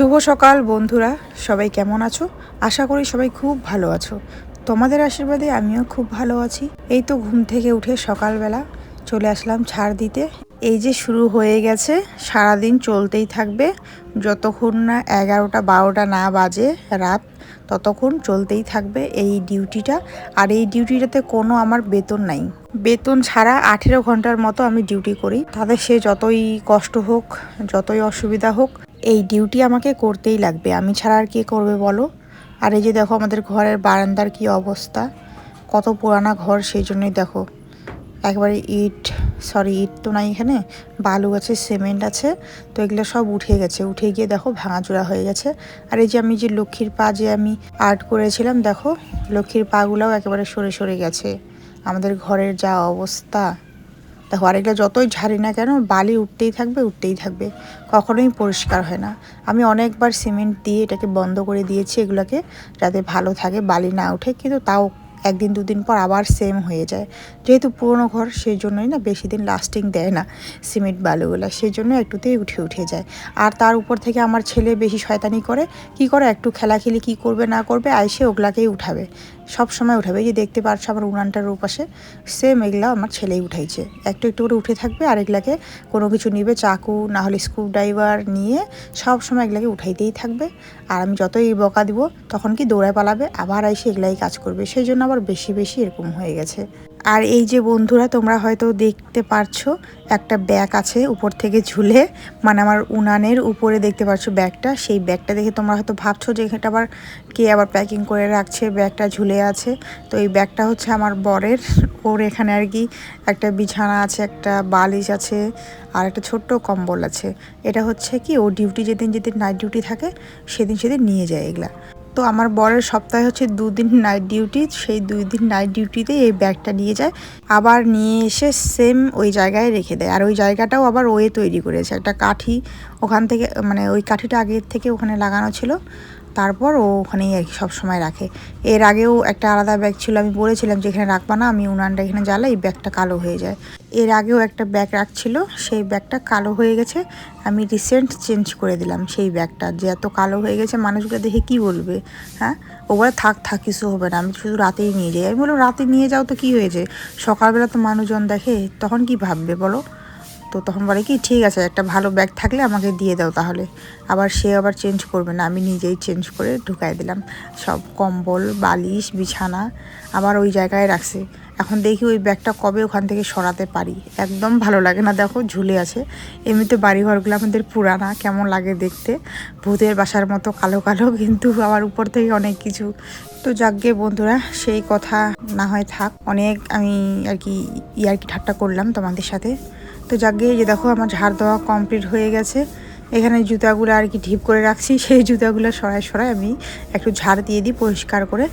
শুভ সকাল বন্ধুরা, সবাই কেমন আছো? আশা করি সবাই খুব ভালো আছো। তোমাদের আশীর্বাদে আমিও খুব ভালো আছি। এই তো ঘুম থেকে উঠে সকালবেলা চলে আসলাম ছাড় দিতে। এই যে শুরু হয়ে গেছে, সারাদিন চলতেই থাকবে। যতক্ষণ না এগারোটা বারোটা না বাজে রাত, ততক্ষণ চলতেই থাকবে এই ডিউটিটা। আর এই ডিউটিটাতে কোনো আমার বেতন নাই। বেতন ছাড়া আঠেরো ঘণ্টার মতো আমি ডিউটি করি। তাদের সে যতই কষ্ট হোক, যতই অসুবিধা হোক এই ডিউটি আমাকে করতেই লাগবে। আমি ছাড়া আর কে করবে বলো? আর এই যে দেখো আমাদের ঘরের বারান্দার কি অবস্থা। কত পুরানা ঘর, সেই জন্যই দেখো। একবারে ইট সরি ইট তো নাই এখানে। বালু আছে সিমেন্ট আছে, তো এগুলো সব উঠে গেছে। উঠে গিয়ে দেখো ভাঙাচোরা হয়ে গেছে। আর এই যে আমি যে লক্ষ্মীর পা যে আমি আর্ট করেছিলাম, দেখো, লক্ষ্মীর পাগুলোও একেবারে সরে সরে গেছে। আমাদের ঘরের যা অবস্থা। দেখো আর এটা যতই ঝাড়ি না কেন, বালি উঠতেই থাকবে উঠতেই থাকবে। কখনোই পরিষ্কার হয় না। আমি অনেকবার সিমেন্ট দিয়ে এটাকে বন্ধ করে দিয়েছি এগুলোকে, যাতে ভালো থাকে, বালি না উঠে কিন্তু তাও একদিন দুদিন পর আবার সেম হয়ে যায়। যেহেতু পুরনো ঘর সেই জন্যই না বেশি দিন লাস্টিং দেয় না সিমেন্ট বালুগুলো সেই জন্য একটুতেই উঠে উঠে যায়। আর তার উপর থেকে আমার ছেলে বেশি শয়তানি করে, কি করে একটু খেলাখেলি কি করবে, না করবে, আইসে ওগুলাকেই উঠাবে। সব সময় উঠাবে। যে দেখতে পারছ আমার উনানটার ওপাশে সেম এগুলা আমার ছেলেই উঠাইছে। একটু একটু করে উঠে থাকবে, আর এগুলাকে কোনো কিছু নিবে, চাকু, না হলে স্ক্রু ড্রাইভার নিয়ে সব সময় এগুলাকে উঠাইতেই থাকবে। আর আমি যতই বকা দিব, তখন কি দৌড়ায় পালাবে, আবার আইসে এগুলাই কাজ করবে। সেই জন্য আবার বেশি বেশি এরকম হয়ে গেছে। আর এই যে বন্ধুরা, তোমরা হয়তো দেখতে পারছ, একটা ব্যাগ আছে উপর থেকে ঝুলে। মানে আমার উনানের উপরে দেখতে পাচ্ছ ব্যাগটা। সেই ব্যাগটা দেখে তোমরা হয়তো ভাবছ যে এটা আবার কে আবার প্যাকিং করে রাখছে, ব্যাগটা ঝুলে আছে। তো এই ব্যাগটা হচ্ছে আমার বরের। ওর এখানে আর কি একটা বিছানা আছে, একটা বালিশ আছে, আর একটা ছোট্ট কম্বল আছে। এটা হচ্ছে কি, ও ডিউটি যেদিন যেদিন নাইট ডিউটি থাকে, সেদিন সেদিন নিয়ে যায় এগুলা। তো আমার বরের সপ্তাহে হচ্ছে দুদিন নাইট ডিউটি সেই দুই দিন নাইট ডিউটিতে এই ব্যাগটা নিয়ে যায়। আবার নিয়ে এসে সেম ওই জায়গায় রেখে দেয়। আর ওই জায়গাটাও আবার ওয়ে তৈরি করেছে। একটা কাঠি ওখান থেকে মানে ওই কাঠিটা আগের থেকে ওখানে লাগানো ছিল। তারপর ও ওখানেই আর কি সবসময় রাখে। এর আগেও একটা আলাদা ব্যাগ ছিল। আমি বলেছিলাম যে, এখানে রাখবা না, আমি উনানটা এখানে জ্বালাই, ব্যাগটা কালো হয়ে যায়। এর আগেও একটা ব্যাগ রাখছিল, সেই ব্যাগটা কালো হয়ে গেছে। আমি রিসেন্ট চেঞ্জ করে দিলাম সেই ব্যাগটা যে এত কালো হয়ে গেছে, মানুষগুলো দেখে কি বলবে? হ্যাঁ? ও বলে থাক থাক, কিছু হবে না, আমি শুধু রাতেই নিয়ে যাই। আমি বললাম, রাতে নিয়ে যাও তো কি হয়েছে? সকালবেলা তো মানুষজন দেখে, তখন কি ভাববে বলো? তো তখন বলে কি, ঠিক আছে, একটা ভালো ব্যাগ থাকলে আমাকে দিয়ে দাও তাহলে। আবার সে আবার চেঞ্জ করবে না, আমি নিজেই চেঞ্জ করে ঢুকাই দিলাম। সব কম্বল, বালিশ, বিছানা, আবার ওই জায়গায় রাখছে। এখন দেখি ওই ব্যাগটা কবে ওখান থেকে সরাতে পারি। একদম ভালো লাগে না, দেখো ঝুলে আছে। এমনিতে বাড়িঘরগুলো আমাদের পুরানা, কেমন লাগে দেখতে। ভূতের বাসার মতো কালো কালো, কিন্তু আবার উপর থেকে অনেক কিছু। তো যাকগে বন্ধুরা, সেই কথা না হয় থাক। অনেক আমি আর কি ইয়ার কি ঠাট্টা করলাম তোমাদের সাথে। তো যাকে যে দেখো আমার ঝাড় দেওয়া কমপ্লিট হয়ে গেছে। এখানে জুতাগুলো আর কি ঢিপ করে রাখছি, সেই জুতাগুলো সরাই সরাই আমি একটু ঝাড় দিয়ে দিই পরিষ্কার করে।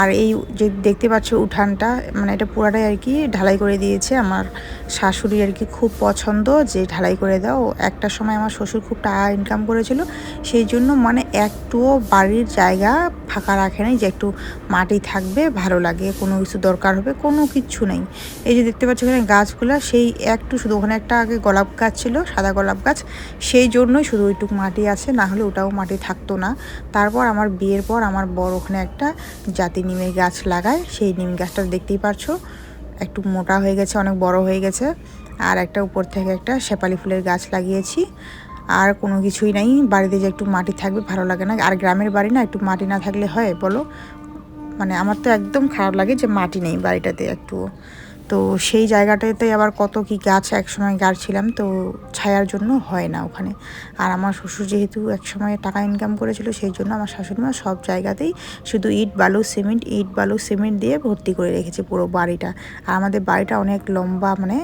আর এই যে দেখতে পাচ্ছ উঠানটা মানে এটা পুরাটাই আর কি ঢালাই করে দিয়েছে আমার শাশুড়ি আর কি খুব পছন্দ যে ঢালাই করে দাও। একটা সময় আমার শ্বশুর খুব টাকা ইনকাম করেছিল, সেই জন্য মানে একটুও বাড়ির জায়গা ফাঁকা রাখে নাই যে একটু মাটি থাকবে, ভালো লাগে, কোনো কিছু দরকার হবে, কোনো কিচ্ছু নেই। এই যে দেখতে পাচ্ছ এখানে গাছগুলো, সেই একটু শুধু ওখানে একটা আগে গোলাপ গাছ ছিল, সাদা গোলাপ গাছ, সেই জন্যই শুধু ওইটুকু মাটি আছে, না হলে ওটাও মাটি থাকতো না। তারপর আমার বিয়ের পর আমার বড় ওখানে একটা জাতি নিমের গাছ লাগায়। সেই নিম গাছটা দেখতেই পারছ, একটু মোটা হয়ে গেছে, অনেক বড় হয়ে গেছে। আর একটা উপর থেকে একটা শেপালি ফুলের গাছ লাগিয়েছি। আর কোনো কিছুই নাই, বাড়িতে যে একটু মাটি থাকবে ভালো লাগে না। আর গ্রামের বাড়ি না, একটু মাটি না থাকলে হয়, বলো? মানে আমার তো একদম খারাপ লাগে যে মাটি নেই বাড়িটাতে একটু তো সেই জায়গাটাতে আবার কত কি গাছ একসময় গাড়ছিলাম, তো ছায়ার জন্য হয় না ওখানে। আর আমার শ্বশুর যেহেতু একসময় টাকা ইনকাম করেছিল, সেই জন্য আমার শাশুড়ি মা সব জায়গাতেই শুধু ইট, বালু, সিমেন্ট, ইট, বালু, সিমেন্ট দিয়ে ভর্তি করে রেখেছে পুরো বাড়িটা। আর আমাদের বাড়িটা অনেক লম্বা মানে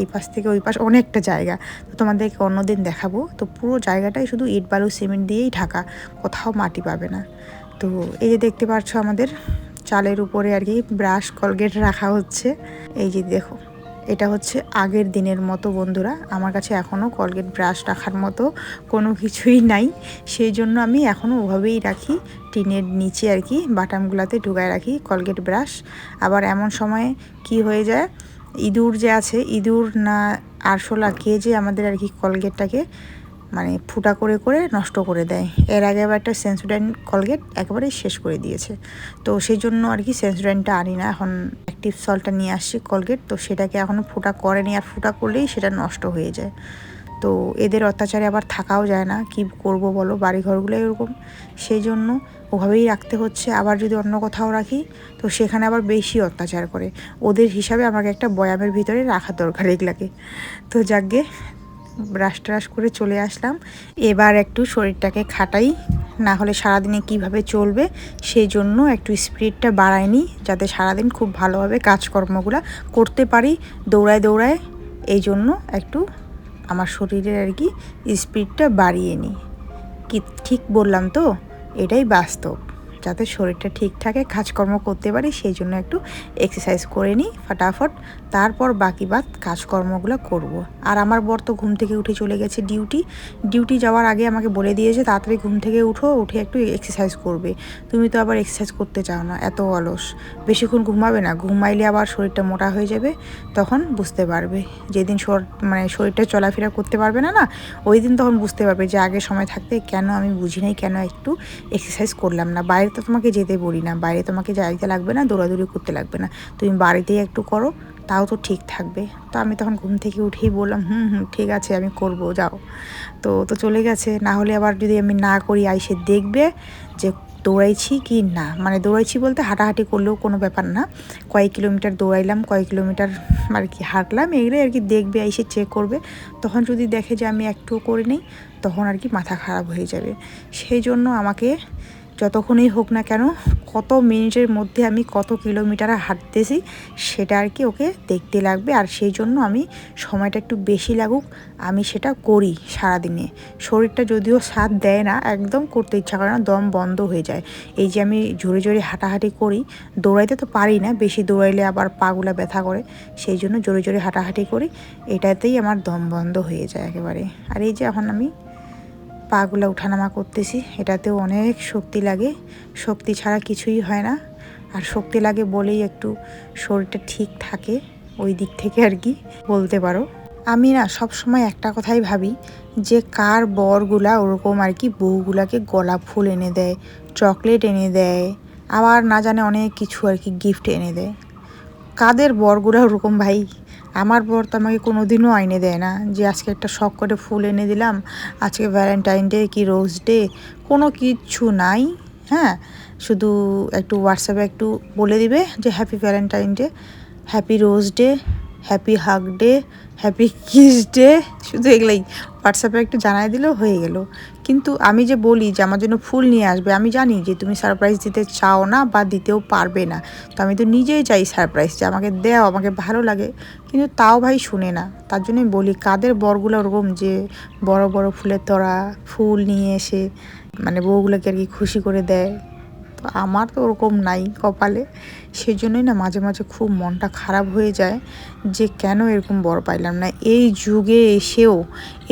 এই পাশ থেকে ওই পাশ অনেকটা জায়গা। তো তোমাদেরকে অন্যদিন দেখাবো। তো পুরো জায়গাটাই শুধু ইট, বালু, সিমেন্ট দিয়েই ঢাকা, কোথাও মাটি পাবে না। তো এই যে দেখতে পাচ্ছ আমাদের চালের উপরে আর কি ব্রাশ কলগেট রাখা হচ্ছে। এই যে দেখো, এটা হচ্ছে আগের দিনের মতো বন্ধুরা। আমার কাছে এখনও কলগেট ব্রাশ রাখার মতো কোনো কিছুই নাই। সেই জন্য আমি এখনও ওভাবেই রাখি, টিনের নিচে আর কি বাটামগুলোতে ঢুকায় রাখি কলগেট ব্রাশ। আবার এমন সময়ে কি হয়ে যায়, ইঁদুর যে আছে, ইঁদুর না, আরশোলা, কে যে আমাদের আর কি কলগেটটাকে মানে ফুটা করে করে নষ্ট করে দেয়। এর আগে আবার একটা সেন্সোডাইন কলগেট একেবারেই শেষ করে দিয়েছে। তো সেই জন্য আর কি সেন্সোডাইনটা আনি না। এখন অ্যাক্টিভ সলটা নিয়ে আসছি কলগেট তো সেটাকে এখনও ফুটা করেনি। আর ফুটা করলেই সেটা নষ্ট হয়ে যায়। তো এদের অত্যাচারে আবার থাকাও যায় না। কি করব বলো? বাড়ি ঘরগুলো এরকম সেই জন্য ওভাবেই রাখতে হচ্ছে। আবার যদি অন্য কোথাও রাখি, তো সেখানে আবার বেশি অত্যাচার করে। ওদের হিসাবে আমাকে একটা বয়ামের ভিতরে রাখা দরকার এগুলাকে। তো যাকগে ব্রাশ ট্রাশ করে চলে আসলাম। এবার একটু শরীরটাকে খাটাই, না হলে সারাদিনে কীভাবে চলবে সেই জন্য একটু স্পিডটা বাড়ায়নি যাতে সারাদিন খুব ভালোভাবে কাজকর্মগুলো করতে পারি দৌড়ায় দৌড়ায়। এই জন্য একটু আমার শরীরের আর কি স্পিডটা বাড়িয়ে নিই। কি ঠিক বললাম তো? এটাই বাস্তব। যাতে শরীরটা ঠিক থাকে, কাজকর্ম করতে পারি, সেই জন্য একটু এক্সারসাইজ করে নিই ফাটাফট। তারপর বাকি বাদ কাজকর্মগুলো করব। আর আমার বর তো ঘুম থেকে উঠে চলে গেছে ডিউটি ডিউটি যাওয়ার আগে আমাকে বলে দিয়েছে, তাড়াতাড়ি ঘুম থেকে উঠো, উঠে একটু এক্সারসাইজ করবে। তুমি তো আবার এক্সারসাইজ করতে চাও না, এত অলস। বেশিক্ষণ ঘুমাবে না, ঘুমাইলে আবার শরীরটা মোটা হয়ে যাবে, তখন বুঝতে পারবে। যেদিন মানে শরীরটা চলাফেরা করতে পারবে না না, ওই দিন তখন বুঝতে পারবে যে আগে সময় থাকতে কেন আমি বুঝি নাই, কেন একটু এক্সারসাইজ করলাম না। বাইরে তো তোমাকে যেতে বলি না। বাইরে তোমাকে যাইতে লাগবে না, দৌড়াদৌড়ি করতে লাগবে না। তুমি বাড়িতেই একটু করো, তাও তো ঠিক থাকবে। তো আমি তখন ঘুম থেকে উঠেই বললাম, হুম হুম, ঠিক আছে, আমি করব, যাও। তো তো চলে গেছে। না হলে আবার যদি আমি না করি, আইসে দেখবে যে দৌড়াইছি কি না। মানে দৌড়াইছি বলতে হাঁটাহাঁটি করলেও কোনো ব্যাপার না। কয়েক কিলোমিটার দৌড়াইলাম, কয়েক কিলোমিটার আর কি হাঁটলাম এগুলো আর কি দেখবে এসে চেক করবে। তখন যদি দেখে যে আমি একটুও করে নিই তখন আর কি মাথা খারাপ হয়ে যাবে। সেই জন্য আমাকে যতক্ষণই হোক না কেন, কত মিনিটের মধ্যে আমি কত কিলোমিটার হাঁটতেছি, সেটা আর কি ওকে দেখতে লাগবে। আর সেই জন্য আমি সময়টা একটু বেশি লাগুক, আমি সেটা করি সারাদিনে। শরীরটা যদিও সাথ দেয় না, একদম করতে ইচ্ছা করে না, দম বন্ধ হয়ে যায়। এই যে আমি জোরে জোরে হাঁটাহাঁটি করি, দৌড়াইতে তো পারি না, বেশি দৌড়াইলে আবার পাগুলা ব্যথা করে। সেই জন্য জোরে জোরে হাঁটাহাঁটি করি, এটাতেই আমার দম বন্ধ হয়ে যায় একেবারে। আর এই যে এখন আমি পাগুলো উঠানামা করতেছি। এটাতেও অনেক শক্তি লাগে। শক্তি ছাড়া কিছুই হয় না। আর শক্তি লাগে বলেই একটু শরীরটা ঠিক থাকে, ওই দিক থেকে আর কি বলতে পারো। আমি না সব সময় একটা কথাই ভাবি, যে কার বরগুলা ওরকম আর কি বউগুলাকে গোলাপ ফুল এনে দেয়, চকলেট এনে দেয়, আবার না জানে অনেক কিছু আর কি গিফট এনে দেয়। কাদের বরগুলা ওরকম ভাই? আমার বর তো আমাকে কোনো দিনও আইনে দেয় না যে আজকে একটা শখ করে ফুল এনে দিলাম, আজকে ভ্যালেন্টাইন ডে কি রোজ ডে কোনো কিচ্ছু নাই হ্যাঁ? শুধু একটু হোয়াটসঅ্যাপে একটু বলে দিবে যে happy Valentine day happy rose day happy hug day happy kiss day শুধু এগুলাই। হোয়াটসঅ্যাপে একটু জানাই দিলেও হয়ে গেল। কিন্তু আমি যে বলি যে আমার জন্য ফুল নিয়ে আসবে, আমি জানি যে তুমি সারপ্রাইজ দিতে চাও না বা দিতেও পারবে না। তো আমি তো নিজেই চাই সারপ্রাইজ যে আমাকে দেও, আমাকে ভালো লাগে। কিন্তু তাও ভাই শুনে না। তার জন্যই বলি, কাদের বরগুলো ওরকম যে বড় বড় ফুলের তরা ফুল নিয়ে এসে মানে বউগুলোকে আর কি খুশি করে দেয়? তো আমার তো ওরকম নাই কপালে। সেই জন্যই না মাঝে মাঝে খুব মনটা খারাপ হয়ে যায় যে কেন এরকম বর পাইলাম না। এই যুগে এসেও,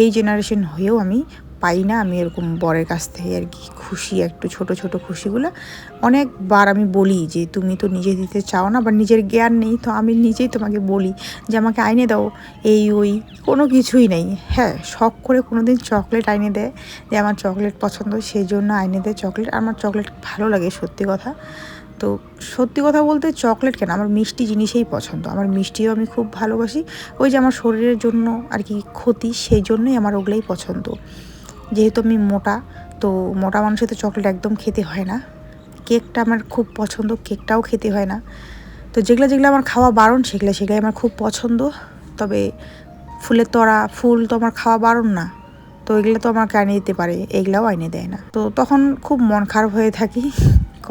এই জেনারেশন হয়েও আমি পাই না আমি এরকম বরের কাছ থেকে আর কি খুশি, একটু ছোট ছোট খুশিগুলো। অনেকবার আমি বলি যে তুমি তো নিজে দিতে চাও না বা নিজের জ্ঞান নেই তো আমি নিজেই তোমাকে বলি যে আমাকে আইনে দাও, এই, ওই, কোনো কিছুই নেই। হ্যাঁ শখ করে কোনো দিন চকলেট আইনে দেয়, যে আমার চকলেট পছন্দ, সেই জন্য আইনে দেয় চকলেট আমার চকলেট ভালো লাগে সত্যি কথা। তো সত্যি কথা বলতে চকলেট কেন? আমার মিষ্টি জিনিসেই পছন্দ। আমার মিষ্টিও আমি খুব ভালোবাসি। ওই যে আমার শরীরের জন্য আর কি ক্ষতি, সেই জন্যই আমার ওগুলোই পছন্দ। যেহেতু আমি মোটা, তো মোটা মানুষের তো চকলেট একদম খেতে হয় না। কেকটা আমার খুব পছন্দ, কেকটাও খেতে হয় না। তো যেগুলো যেগুলো আমার খাওয়া বারণ, সেগুলো সেগুলো আমার খুব পছন্দ। তবে ফুলের তরা, ফুল তো আমার খাওয়া বারণ না। তো এগুলো তো আমাকে আনিয়ে দিতে পারে, এগুলাও আইনে দেয় না। তো তখন খুব মন খারাপ হয়ে থাকি।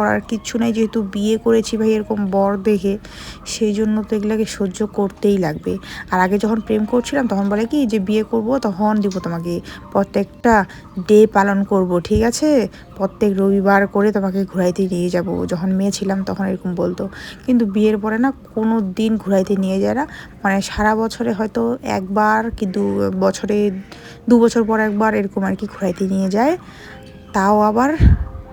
করার কিচ্ছু নাই, যেহেতু বিয়ে করেছি ভাই এরকম বর দেখে, সেই জন্য তো এগুলোকে সহ্য করতেই লাগবে। আর আগে যখন প্রেম করছিলাম, তখন বলে কি, যে বিয়ে করব, তখন দিব তোমাকে। প্রত্যেকটা ডে পালন করব, ঠিক আছে? প্রত্যেক রবিবার করে তোমাকে ঘুরাইতে নিয়ে যাব। যখন মেয়ে ছিলাম, তখন এরকম বলতো। কিন্তু বিয়ের পরে না, কোনো দিন ঘুরাইতে নিয়ে যায় না। মানে সারা বছরে হয়তো একবার, কিন্তু বছরে দু বছর পর একবার এরকম আর কি ঘুরাইতে নিয়ে যায়। তাও আবার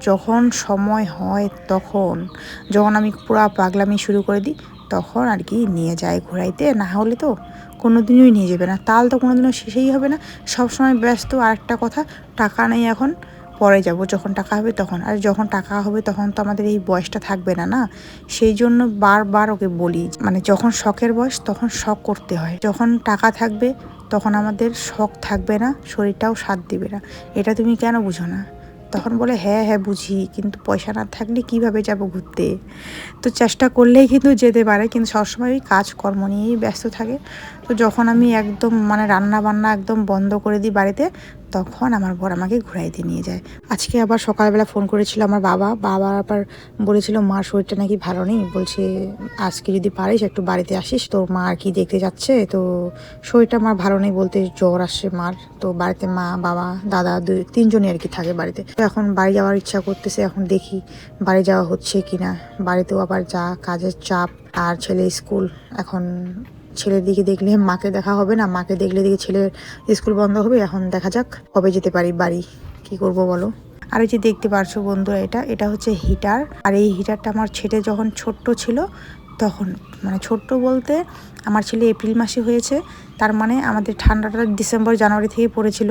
যখন সময় হয় তখন, যখন আমি পুরো পাগলামি শুরু করে দিই, তখন আর কি নিয়ে যায় ঘোরাইতে। না হলে তো কোনো দিনই নিয়ে যাবে না। তাল তো কোনো দিনও শেষেই হবে না। সবসময় ব্যস্ত আর একটা কথা, টাকা নেই এখন, পরে যাব। যখন টাকা হবে তখন। আর যখন টাকা হবে তখন তো আমাদের এই বয়সটা থাকবে না না? সেই জন্য বারবার ওকে বলি মানে যখন শখের বয়স তখন শখ করতে হয়। যখন টাকা থাকবে তখন আমাদের শখ থাকবে না, শরীরটাও সাথ দিবে না। এটা তুমি কেন বুঝো না? তখন বলে হ্যাঁ হ্যাঁ বুঝি, কিন্তু পয়সা না থাকলে কীভাবে যাব ঘুরতে? তো চেষ্টা করলেই কিন্তু যেতে পারে, কিন্তু সবসময় ওই কাজকর্ম নিয়েই ব্যস্ত থাকে। তো যখন আমি একদম মানে রান্না বান্না একদম বন্ধ করে দিই বাড়িতে তখন আমার বর আমাকে ঘুরাইতে নিয়ে যায়। আজকে আবার সকালবেলা ফোন করেছিল আমার বাবা। বাবা আবার বলেছিল মার শরীরটা নাকি ভালো নেই? বলছে, আজকে যদি পারিস একটু বাড়িতে আসিস, তোর মা আর কি দেখতে যাচ্ছে? তো শরীরটা আমার ভালো নেই বলতে জ্বর আসছে মার। তো বাড়িতে মা, বাবা, দাদা দুই, তিনজনই আর কি থাকে বাড়িতে। তো এখন বাড়ি যাওয়ার ইচ্ছা করতেছে, এখন দেখি বাড়ি যাওয়া হচ্ছে কিনা। বাড়িতেও আবার যা কাজের চাপ, আর ছেলে স্কুল, এখন ছেলের দিকে দেখলে মাকে দেখা হবে না, মাকে দেখলে দিকে ছেলের স্কুল বন্ধ হবে, এখন দেখা যাক কবে যেতে পারি বাড়ি। কি করব বলো? আর এই যে দেখতে পারছ বন্ধুরা এটা এটা হচ্ছে হিটার। আর এই হিটারটা আমার ছেলে যখন ছোট্ট ছিল, তখন মানে ছোট্ট বলতে আমার ছেলে এপ্রিল মাসে হয়েছে, তার মানে আমাদের ঠান্ডাটা ডিসেম্বর জানুয়ারি থেকে পড়েছিল।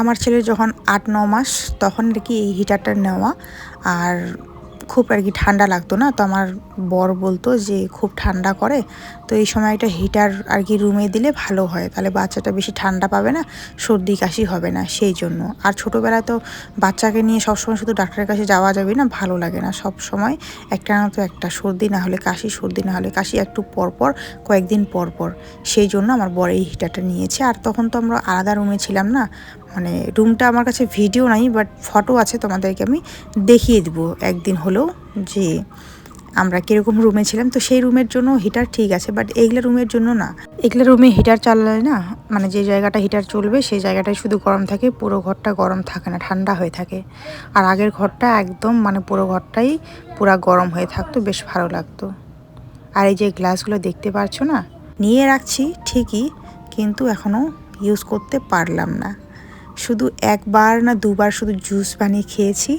আমার ছেলের যখন আট, ন মাস, তখন আর কি এই হিটারটা নেওয়া। আর খুব আর কি ঠান্ডা লাগতো না। তো আমার বর বলতো যে, খুব ঠান্ডা করে। তো এই সময় একটা হিটার আর কি রুমে দিলে ভালো হয়। তাহলে বাচ্চাটা বেশি ঠান্ডা পাবে না, সর্দি কাশি হবে না, সেই জন্য। আর ছোটোবেলায় তো বাচ্চাকে নিয়ে সবসময় শুধু ডাক্তারের কাছে যাওয়া যাবে না, ভালো লাগে না। সব সময় একটা না তো একটা, সর্দি না হলে কাশি, সর্দি না হলে কাশি, একটু পর পর, কয়েকদিন পর পর। সেই জন্য আমার বর এই হিটারটা নিয়েছে। আর তখন তো আমরা আলাদা রুমে ছিলাম না মানে রুমটা আমার কাছে ভিডিও নাই বাট ফটো আছে তোমাদেরকে আমি দেখিয়ে দিব। একদিন হলেও যে আমরা কীরকম রুমে ছিলাম, তো সেই রুমের জন্য হিটার ঠিক আছে বাট এইগুলো রুমের জন্য না। এগুলো রুমে হিটার চালালে না মানে যে জায়গাটা হিটার চলবে, সেই জায়গাটাই শুধু গরম থাকে, পুরো ঘরটা গরম থাকে না, ঠান্ডা হয়ে থাকে। আর আগের ঘরটা একদম মানে পুরো ঘরটাই পুরা গরম হয়ে থাকতো, বেশ ভালো লাগতো। আর এই যে গ্লাসগুলো দেখতে পারছ না? নিয়ে রাখছি ঠিকই, কিন্তু এখনও ইউজ করতে পারলাম না। শুধু একবার না দুবার শুধু জুস বানিয়ে খেয়েছি।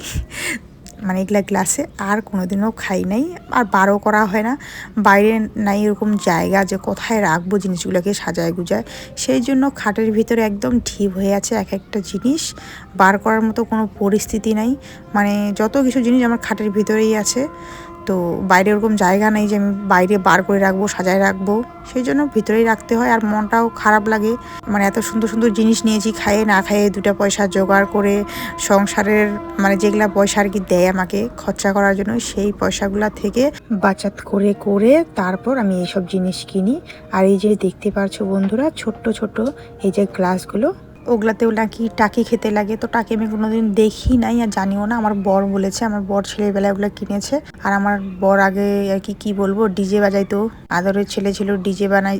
মানে এগুলা গ্লাসে আর কোনোদিনও খাই নাই। আর বারও করা হয় না। বাইরে নাই এরকম জায়গা যে কোথায় রাখব জিনিসগুলোকে সাজায় গুজায়। সেই জন্য খাটের ভিতরে একদম ঢিপ হয়ে আছে এক একটা জিনিস। বার করার মতো কোনো পরিস্থিতি নাই। মানে যত কিছু জিনিস আমার খাটের ভিতরেই আছে। তো বাইরে ওরকম জায়গা নেই যে আমি বাইরে বার করে রাখব, সাজায় রাখব। সেই জন্য ভিতরেই রাখতে হয় আর মনটাও খারাপ লাগে। মানে এত সুন্দর সুন্দর জিনিস নিয়েছি, খাইয়ে না খাইয়ে দুটা পয়সা জোগাড় করে সংসারের মানে যেগুলা পয়সা আর কি দেয় আমাকে খরচা করার জন্য, সেই পয়সাগুলা থেকে বাচাত করে করে তারপর আমি এইসব জিনিস কিনি। আর এই যে দেখতে পারছ বন্ধুরা, ছোট্ট ছোট্ট এই যে গ্লাসগুলো ওগুলাতেও নাকি টাকি খেতে লাগে। তো টাকি আমি কোনোদিন দেখি নাই আর জানিও না। আমার বর বলেছে, আমার বর ছেলেবেলায় ওগুলো কিনেছে। আর আমার বর আগে আর কি কি বলব, ডিজে বাজাইতো। আদরের ছেলে ছিল ডিজে বানাই,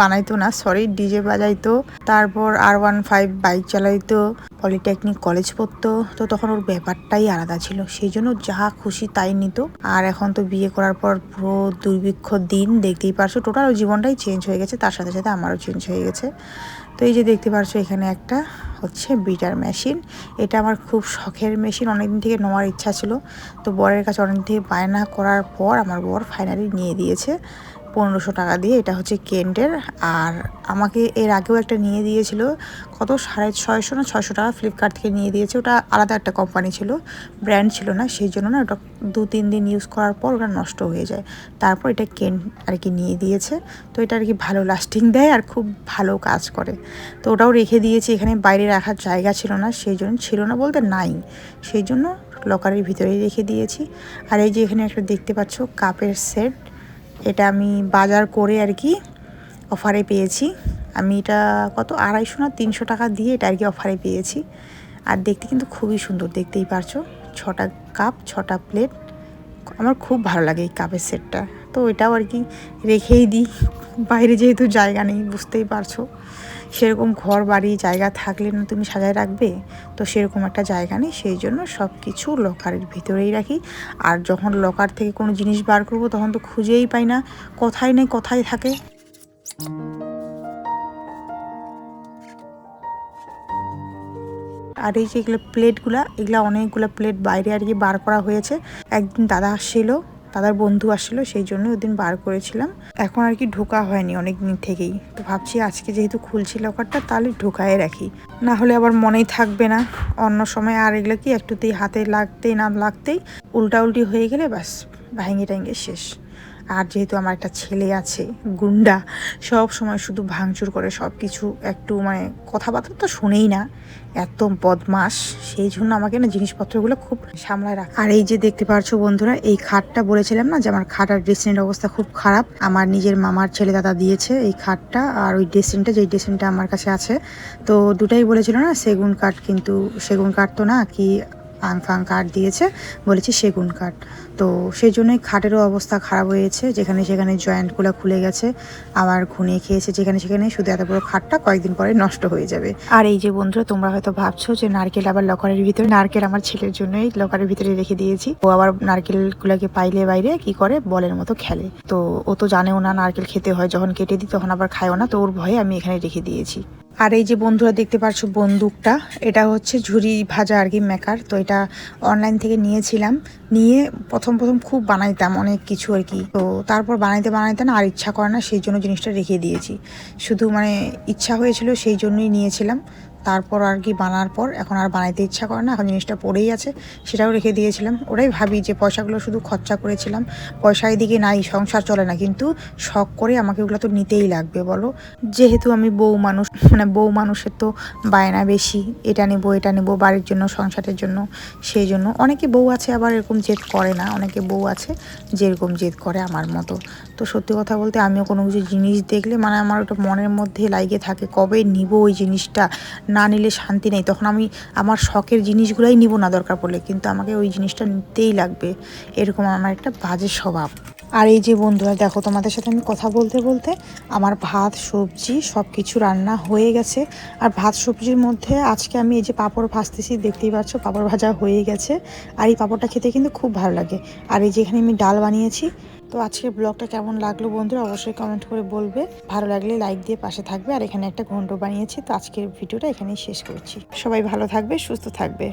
বানাইতো না সরি ডিজে বাজাইতো। তারপর আর ওয়ান ফাইভ বাইক চালাইতো পলিটেকনিক কলেজ পড়তো। তো তখন ওর ব্যাপারটাই আলাদা ছিল। সেই জন্য যা খুশি তাই নিত। আর এখন তো বিয়ে করার পর পুরো দুর্ভিক্ষ দিন, দেখতেই পারছ টোটাল জীবনটাই চেঞ্জ হয়ে গেছে। তার সাথে সাথে আমারও চেঞ্জ হয়ে গেছে। তো এই যে দেখতে পারছ, এখানে একটা হচ্ছে বিটার মেশিন এটা আমার খুব শখের মেশিন অনেকদিন থেকে নেওয়ার ইচ্ছা ছিল। তো বরের কাছে অনেকদিন থেকে বায়না করার পর আমার বর ফাইনালি নিয়ে দিয়েছে। পনেরোশো টাকা দিয়ে, এটা হচ্ছে কেন্টের। আর আমাকে এর আগেও একটা নিয়ে দিয়েছিল, কত? সাড়ে ছয়শো না ছয়শো টাকা ফ্লিপকার্ট থেকে নিয়ে দিয়েছে। ওটা আলাদা একটা কোম্পানি ছিল ব্র্যান্ড ছিল না, সেই জন্য না ওটা দু, তিন দিন ইউজ করার পর ওটা নষ্ট হয়ে যায়। তারপর এটা কেন আর কি নিয়ে দিয়েছে। তো এটা আর কি ভালো লাস্টিং দেয় আর খুব ভালো কাজ করে। তো ওটাও রেখে দিয়েছি, এখানে বাইরে রাখার জায়গা ছিল না, সেই জন্য ছিল না বলতে নাই। সেই জন্য লকারের ভিতরেই রেখে দিয়েছি। আর এই যে এখানে একটা দেখতে পাচ্ছ কাপের সেট এটা আমি বাজার করে আর কি অফারে পেয়েছি। আমি এটা কত? আড়াইশো না তিনশো টাকা দিয়ে এটা আর কি অফারে পেয়েছি। আর দেখতে কিন্তু খুবই সুন্দর, দেখতেই পারছ। ছটা কাপ, ছটা প্লেট। আমার খুব ভালো লাগে এই কাপের সেটটা। তো এটাও আর কি রেখেই দিই। বাইরে যেহেতু জায়গা নেই, বুঝতেই পারছ। সেরকম ঘর, বাড়ি, জায়গা থাকলে না তুমি সাজায় রাখবে? তো সেরকম একটা জায়গা নেই, সেই জন্য সব কিছু লকারের ভিতরেই রাখি। আর যখন লকার থেকে কোনো জিনিস বার করব, তখন তো খুঁজেই পাই না, কোথায় নেই কোথায় থাকে। আর এই যে এগুলো প্লেটগুলা এগুলা অনেকগুলো প্লেট বাইরে আর কি বার করা হয়েছে। একদিন দাদা আসছিল দাদার বন্ধু আসলো, সেই জন্য ওদিন বার করেছিলাম। এখন আর কি ঢোকা হয়নি অনেক দিন থেকেই। তো ভাবছি আজকে যেহেতু খুলছি লকারটা তাহলে ঢোকায় রাখি। না হলে আবার মনেই থাকবে না। অন্য সময় আর এগুলো কি একটুতেই হাতে লাগতেই না লাগতেই উল্টা উল্টি হয়ে গেলে ব্যাস ভাঙে টাঙ্গে শেষ। আর যেহেতু আমার একটা ছেলে আছে, গুন্ডা, সব সময় শুধু ভাঙচুর করে সব কিছু একটু মানে কথাবার্তা তো শুনেই না, এত বদমাস সেই জন্য আমাকে না জিনিসপত্রগুলো খুব সামলায় রাখা। আর এই যে দেখতে পারছ বন্ধুরা, এই খাটটা বলেছিলাম না যে আমার খাট আর ড্রেসিনের অবস্থা খুব খারাপ? আমার নিজের মামার ছেলে দাদা দিয়েছে এই খাটটা, আর ওই ড্রেসিনটা যেই ড্রেসিনটা আমার কাছে আছে, তো দুটাই বলেছিল না সেগুন কাঠ, কিন্তু সেগুন কাঠ তো না, কি আং ফাং কাঠ দিয়েছে, বলেছি সেগুন কাঠ তো সেই জন্যই খাটেরও অবস্থা খারাপ হয়েছে, যেখানে সেখানে জয়েন্টগুলো খুলে গেছে, আবার ঘুনে খেয়েছে, যেখানে সেখানে শুধু এত বড় খাটটা কয়েকদিন পরে নষ্ট হয়ে যাবে। আর এই যে বন্ধুরা, তোমরা হয়তো ভাবছ যে নারকেল আবার লকারের ভিতরে, নারকেল আমার ছেলের জন্যই লকারের ভিতরে রেখে দিয়েছি। ও আবার নারকেলগুলোকে পাইলে বাইরে, কি করে? বলের মতো খেলে। তো ও তো জানেও না নারকেল খেতে হয়, যখন কেটে দিই তখন আবার খায়ও না, তো ওর ভয়ে আমি এখানে রেখে দিয়েছি। আর এই যে বন্ধুরা দেখতে পাচ্ছ বন্দুকটা, এটা হচ্ছে ঝুরি ভাজা আর কি মেকার। তো এটা অনলাইন থেকে নিয়েছিলাম। নিয়ে প্রথম প্রথম খুব বানাইতাম অনেক কিছু আর কি। তো তারপর বানাইতে বানাইতে না আর ইচ্ছা করে না, সেই জন্য জিনিসটা রেখে দিয়েছি। শুধু মানে ইচ্ছা হয়েছিল সেই জন্যই নিয়েছিলাম। তারপর আর কি বানার পর এখন আর বানাইতে ইচ্ছা করে না, এখন জিনিসটা পড়েই আছে, সেটাও রেখে দিয়েছিলাম। ওটাই ভাবি যে পয়সাগুলো শুধু খরচা করেছিলাম, পয়সা এদিকে নাই, সংসার চলে না, কিন্তু শখ করে আমাকে ওগুলো তো নিতেই লাগবে, বলো? যেহেতু আমি বউ মানুষ মানে বউ মানুষের তো বায়না বেশি, এটা নেব এটা নেব, বাড়ির জন্য, সংসারের জন্য, সেই জন্য। অনেকে বউ আছে আবার এরকম জেদ করে না, অনেকে বউ আছে যেরকম জেদ করে আমার মতো। তো সত্যি কথা বলতে আমিও কোনো কিছু জিনিস দেখলে মানে আমার ওটা মনের মধ্যে লাইগে থাকে, কবে নিব ওই জিনিসটা? না নিলে শান্তি নেই। তখন আমি আমার শখের জিনিসগুলোই নিব না দরকার পড়লে, কিন্তু আমাকে ওই জিনিসটা নিতেই লাগবে। এরকম আমার একটা বাজে স্বভাব। আর এই যে বন্ধুরা, দেখো তোমাদের সাথে আমি কথা বলতে বলতে আমার ভাত, সবজি সব কিছু রান্না হয়ে গেছে। আর ভাত, সবজির মধ্যে আজকে আমি এই যে পাঁপড় ভাজতেছি, দেখতেই পাচ্ছ পাঁপড় ভাজা হয়ে গেছে। আর এই পাঁপড়টা খেতে কিন্তু খুব ভালো লাগে। আর এই যে এখানে আমি ডাল বানিয়েছি তো আজকের ব্লগটা কেমন লাগল বন্ধুরা অবশ্যই কমেন্ট করে বলবে। ভালো লাগলে লাইক দিয়ে পাশে থাকবে। আর এখানে একটা ঘন্ট বানিয়েছি, তো আজকের ভিডিওটা এখানেই শেষ করছি। সবাই ভালো থাকবে, সুস্থ থাকবে।